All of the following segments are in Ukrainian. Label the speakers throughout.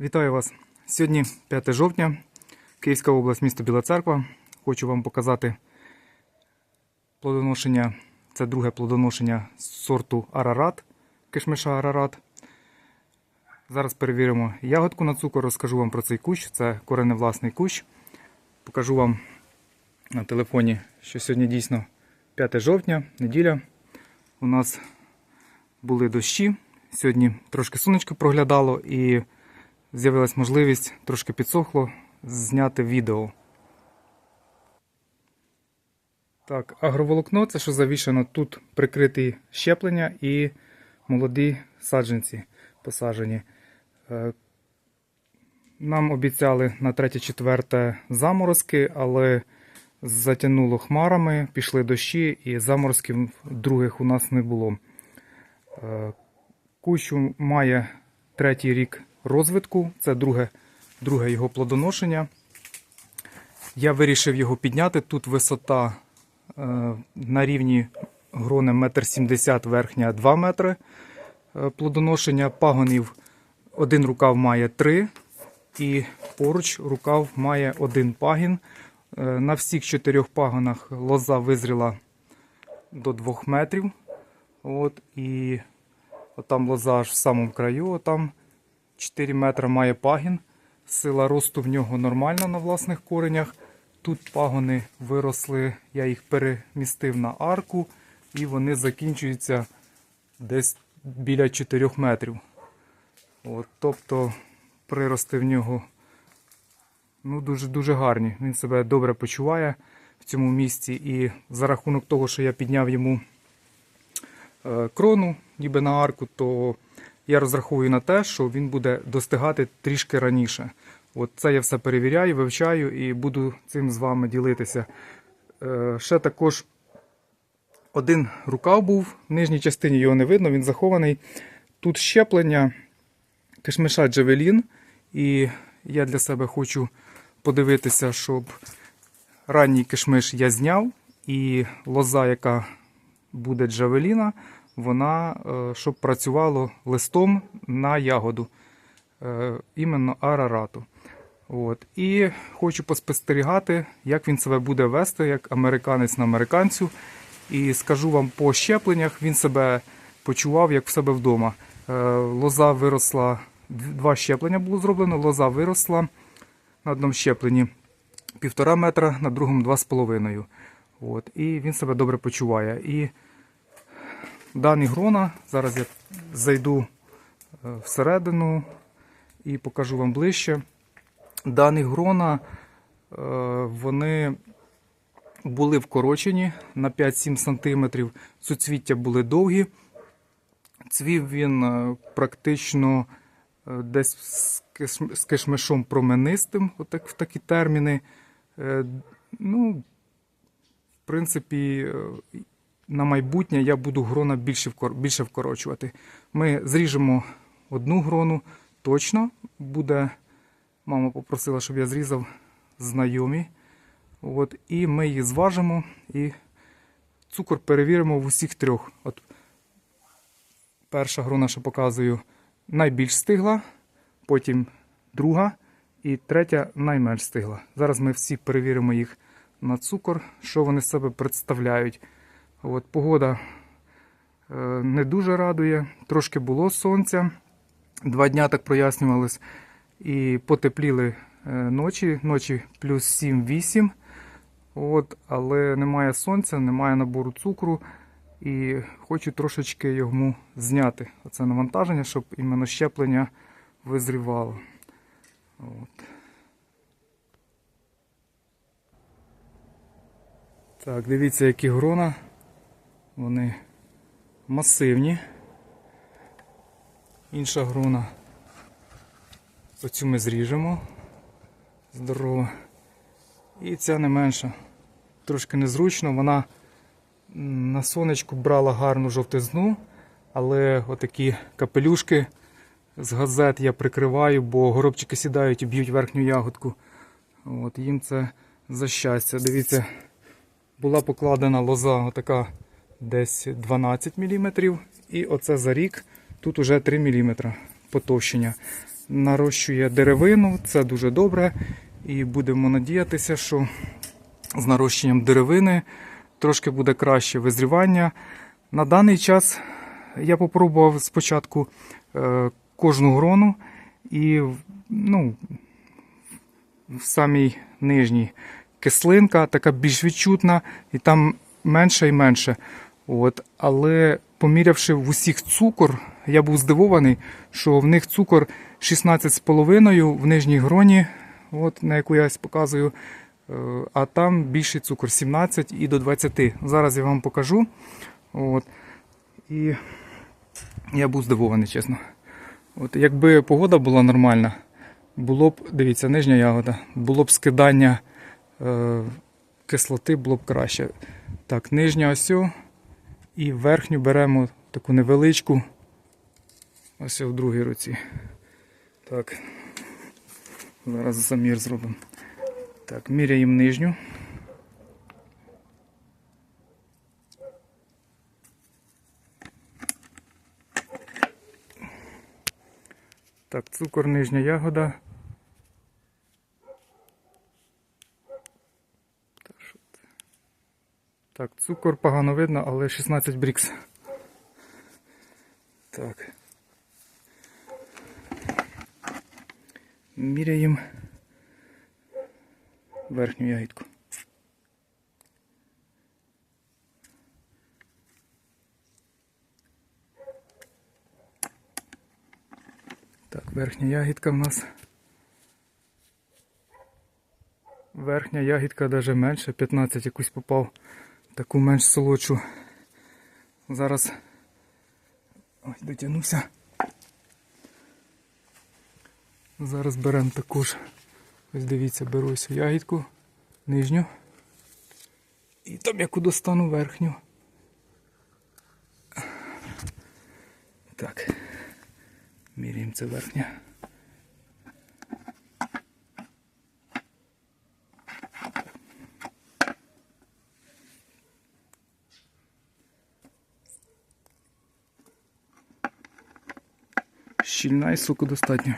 Speaker 1: Вітаю вас! Сьогодні 5 жовтня, Київська область, місто Біла Церква. Хочу вам показати плодоношення. Це друге плодоношення сорту Арарат, кишмиша Арарат. Зараз перевіримо ягодку на цукор, розкажу вам про цей кущ. Це кореневласний кущ. Покажу вам на телефоні, що сьогодні дійсно 5 жовтня, неділя. У нас були дощі. Сьогодні трошки сонечко проглядало і з'явилась можливість, трошки підсохло, зняти відео. Так, агроволокно це що завішано тут прикриті щеплення і молоді саджанці посаджені. Е, Нам обіцяли на 3-4 заморозки, але затягнуло хмарами, пішли дощі, і заморозків других у нас не було. Е, Кущу має третій рік розвитку, це друге, друге його плодоношення. Я вирішив його підняти. Тут висота е, на рівні грони 1,70 м, верхня 2 метри е, плодоношення. Пагонів один рукав має 3, і поруч рукав має один пагін. Е, на всіх чотирьох пагонах лоза визріла до 2 метрів. От, і Отам лоза аж в самому краю, отам 4 метри має пагін. Сила росту в нього нормальна на власних коренях. Тут пагони виросли, я їх перемістив на арку, і вони закінчуються десь біля 4 метрів. От, тобто прирости в нього ну, дуже, дуже гарні. Він себе добре почуває в цьому місці. І за рахунок того, що я підняв йому е, крону, ніби на арку, то я розраховую на те, що він буде достигати трішки раніше. От це я все перевіряю, вивчаю і буду цим з вами ділитися. Е, ще також один рукав був, в нижній частині його не видно, він захований. Тут щеплення кишмиша Джавелін. І я для себе хочу подивитися, щоб ранній кишмиш я зняв, і лоза, яка буде Джавеліна, вона е, щоб працювало листом на ягоду, е, іменно арарату. От. І хочу поспостерігати, як він себе буде вести, як американець на американцю. І скажу вам по щепленнях, він себе почував як в себе вдома. Е, Лоза виросла, два щеплення було зроблено, лоза виросла на одному щепленні півтора метра, на другому два з половиною. І він себе добре почуває. І дані грона. Зараз я зайду е, всередину і покажу вам ближче. Дані грона е, вони були вкорочені на 5-7 см. Суцвіття були довгі. Цвів він е, практично десь з киш- з кишмишом променистим, отак, в такі терміни. Ну, в принципі, на майбутнє я буду грона більше, вкорочувати. Ми зріжемо одну грону точно. Буде, мама попросила, щоб я зрізав знайомі. От, і ми її зважимо і цукор перевіримо в усіх трьох. От перша грона, що показую, найбільш стигла, потім друга і третя найменш стигла. Зараз ми всі перевіримо їх на цукор, що вони себе представляють. От, погода е, не дуже радує. Трошки було сонця. Два дня так прояснювалось. І потепліли е, ночі. Ночі плюс 7-8. От, але немає сонця, немає набору цукру. І хочу трошечки йому зняти оце навантаження, щоб іменно щеплення визрівало. От. Так, дивіться, які грона. Вони масивні. Інша грона. Оцю ми зріжемо. Здорова. І ця не менша. Трошки незручно. Вона на сонечку брала гарну жовтизну, але отакі капелюшки з газет я прикриваю, бо горобчики сідають і б'ють верхню ягодку. От, їм це за щастя. Дивіться, була покладена лоза отака десь 12 мм. І оце за рік тут уже 3 мм потовщення. нарощує деревину, це дуже добре. І будемо надіятися, що з нарощенням деревини трошки буде краще визрівання. На даний час я попробував спочатку е, кожну грону і ну, в самій нижній кислинка, така більш відчутна, і там менше і менше. От. Але помірявши в усіх цукор, я був здивований, що в них цукор 16,5 в нижній гроні, от, на яку я показую, е, а там більший цукор 17 і до 20. Зараз я вам покажу. От. І я був здивований, чесно. От, якби погода була нормальна, було б, дивіться, нижня ягода, було б скидання е, кислоти, було б краще. Так, нижня осьо і верхню беремо таку невеличку. Ось в другій руці. Так. Зараз замір зробимо. Так, міряємо нижню. Так, цукор, нижня ягода. Та що це? Так, цукор погано видно, але 16 брікс. Так. Міряємо верхню ягідку. Так, верхня ягідка в нас. Верхня ягідка навіть менше, 15 якусь попав, таку менш солодшу. Зараз ось дотягнувся. Зараз беремо також, ось дивіться, беру ось ягідку, нижню. І там яку достану верхню. Так. Міряємо це верхня. Щільна і соку достатньо.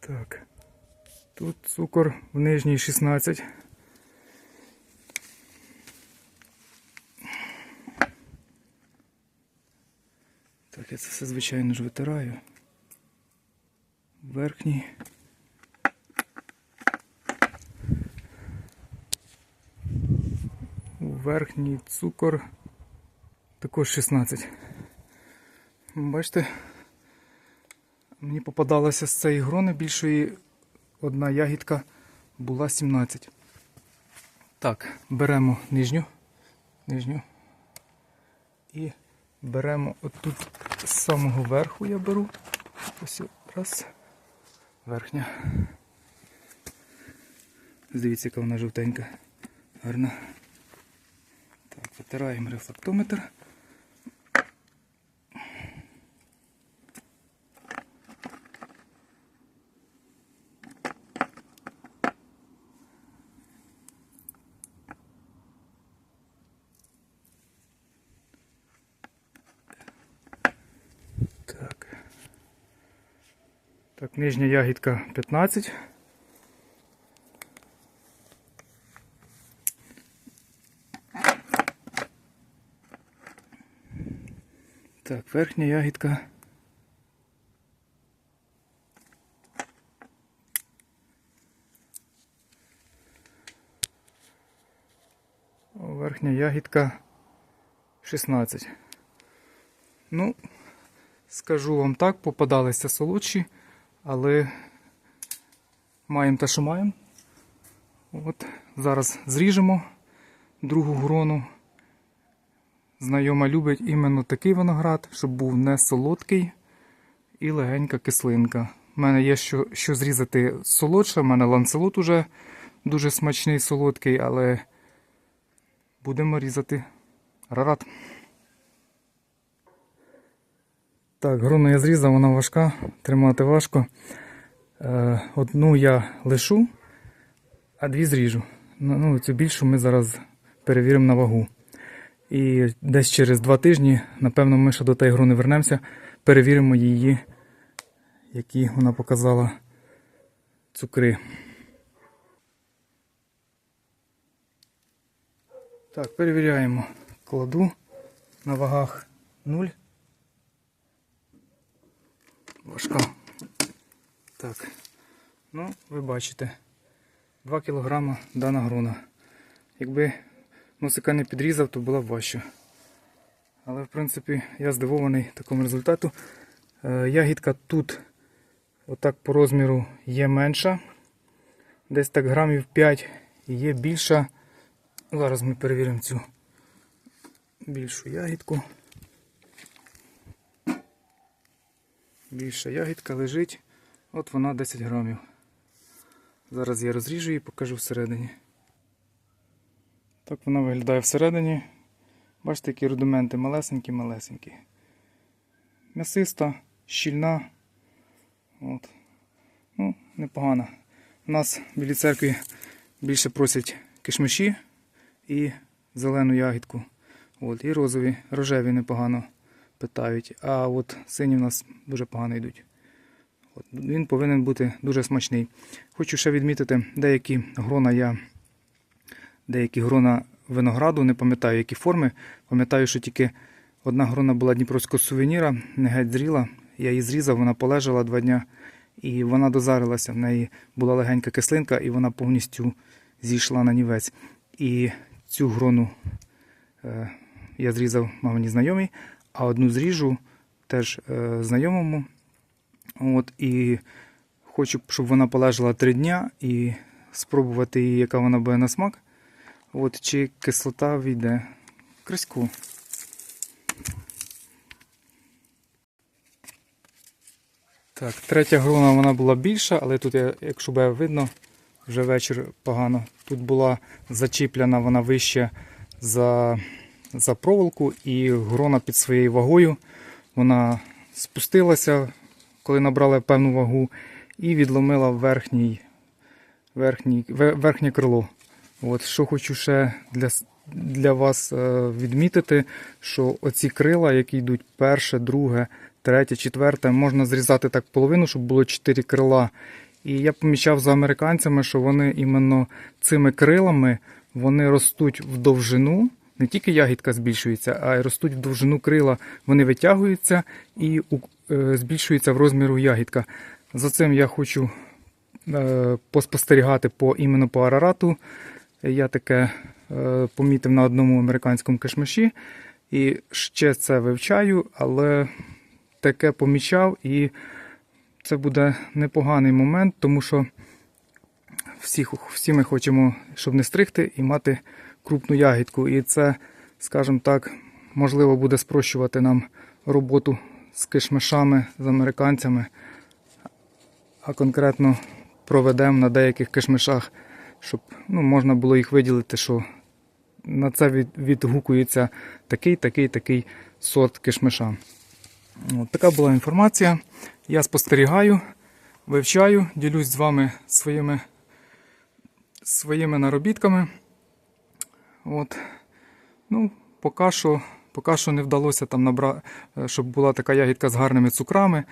Speaker 1: Так. Тут цукор в нижній 16. Так, я це все, звичайно ж, витираю. Верхній. Верхній цукор також 16. Бачите, мені попадалося з цієї грони більшої одна ягідка була 17. Так, беремо нижню, нижню і беремо отут з самого верху я беру. Ось раз. Верхня. Дивіться, яка вона жовтенька. Гарна. Так, витираємо рефлектометр. Так, нижня ягідка 15. Так, верхня ягідка. Верхня ягідка 16. Ну, Скажу вам так, попадалися солодші, але маємо те, що маємо. От, Зараз зріжемо другу грону. Знайома любить іменно такий виноград, щоб був не солодкий і легенька кислинка. У мене є що що зрізати солодше, у мене ланцелот уже дуже смачний солодкий, але будемо різати рарат. Так, грону я зрізав, вона важка, тримати важко. Е, Одну я лишу, а дві зріжу. Ну, ну, Цю більшу ми зараз перевіримо на вагу. І десь через два тижні, напевно, ми ще до тієї грони вернемося, перевіримо її, які вона показала цукри. Так, перевіряємо. Кладу на вагах 0. Важка. Так. Ну, ви бачите. 2 кг дана грона. Якби носика не підрізав, то була б важча. Але в принципі я здивований такому результату. Е, Ягідка тут отак по розміру є менша. Десь так грамів 5 і є більша. Зараз ми перевіримо цю більшу ягідку. Більша ягідка лежить. От вона 10 грамів. Зараз я розріжу і покажу всередині. Так вона виглядає всередині. Бачите, які рудименти малесенькі-малесенькі. М'ясиста, щільна. От. Ну, непогано. У нас в білій церкві більше просять кишмиші і зелену ягідку. От, і розові, рожеві непогано питають. А от сині в нас дуже погано йдуть. От, він повинен бути дуже смачний. Хочу ще відмітити, деякі грона я, деякі грона винограду, не пам'ятаю, які форми. Пам'ятаю, що тільки одна грона була дніпровського сувеніра, не геть зріла. Я її зрізав, вона полежала два дня і вона дозарилася. В неї була легенька кислинка, і вона повністю зійшла на нівець. І цю грону е, я зрізав мамині знайомій, а одну зріжу теж е, знайомому. От, і хочу, щоб вона полежала три дня і спробувати її, яка вона буде на смак. От, чи кислота війде. Криську. Так, третя грона вона була більша, але тут, якщо буде видно, вже вечір погано. Тут була зачіплена вона вище за, за проволоку, і грона під своєю вагою вона спустилася, коли набрала певну вагу, і відломила верхній, верхній, верхнє крило. От, що хочу ще для, для вас е, відмітити, що оці крила, які йдуть перше, друге, третє, четверте, можна зрізати так половину, щоб було чотири крила. І я помічав за американцями, що вони іменно цими крилами вони ростуть в довжину. Не тільки ягідка збільшується, а й ростуть в довжину крила. Вони витягуються і е, збільшується в розміру ягідка. За цим я хочу е, поспостерігати по іменно по арарату. Я таке е, помітив на одному американському кишмиші. І ще це вивчаю, але таке помічав, і це буде непоганий момент, тому що всі, всі ми хочемо, щоб не стригти і мати крупну ягідку. І це, скажімо так, можливо буде спрощувати нам роботу з кишмишами, з американцями, а конкретно проведемо на деяких кишмишах, щоб ну, можна було їх виділити, що на це від, відгукується такий, такий, такий сорт кишмиша. От така була інформація. Я спостерігаю, вивчаю, ділюсь з вами своїми, своїми наробітками. От. Ну, поки що, поки що не вдалося там набрати, щоб була така ягідка з гарними цукрами.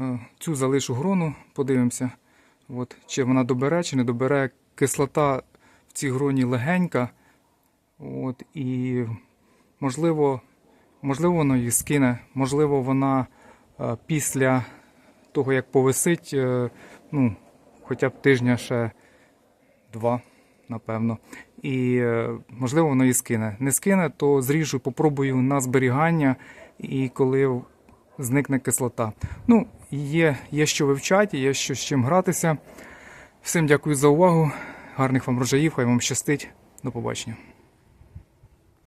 Speaker 1: Е, Цю залишу грону, подивимося, от, чи вона добере, чи не добере. Кислота в цій гроні легенька. От, і можливо, можливо, воно її скине, можливо, вона е, після того, як повисить, е, ну, хоча б тижня ще два, напевно. І е, можливо, воно і скине. Не скине, то зріжу, попробую на зберігання, і коли зникне кислота. Ну, є, є що вивчати, є що з чим гратися. Всім дякую за увагу. Гарних вам врожаїв, хай вам щастить. До побачення.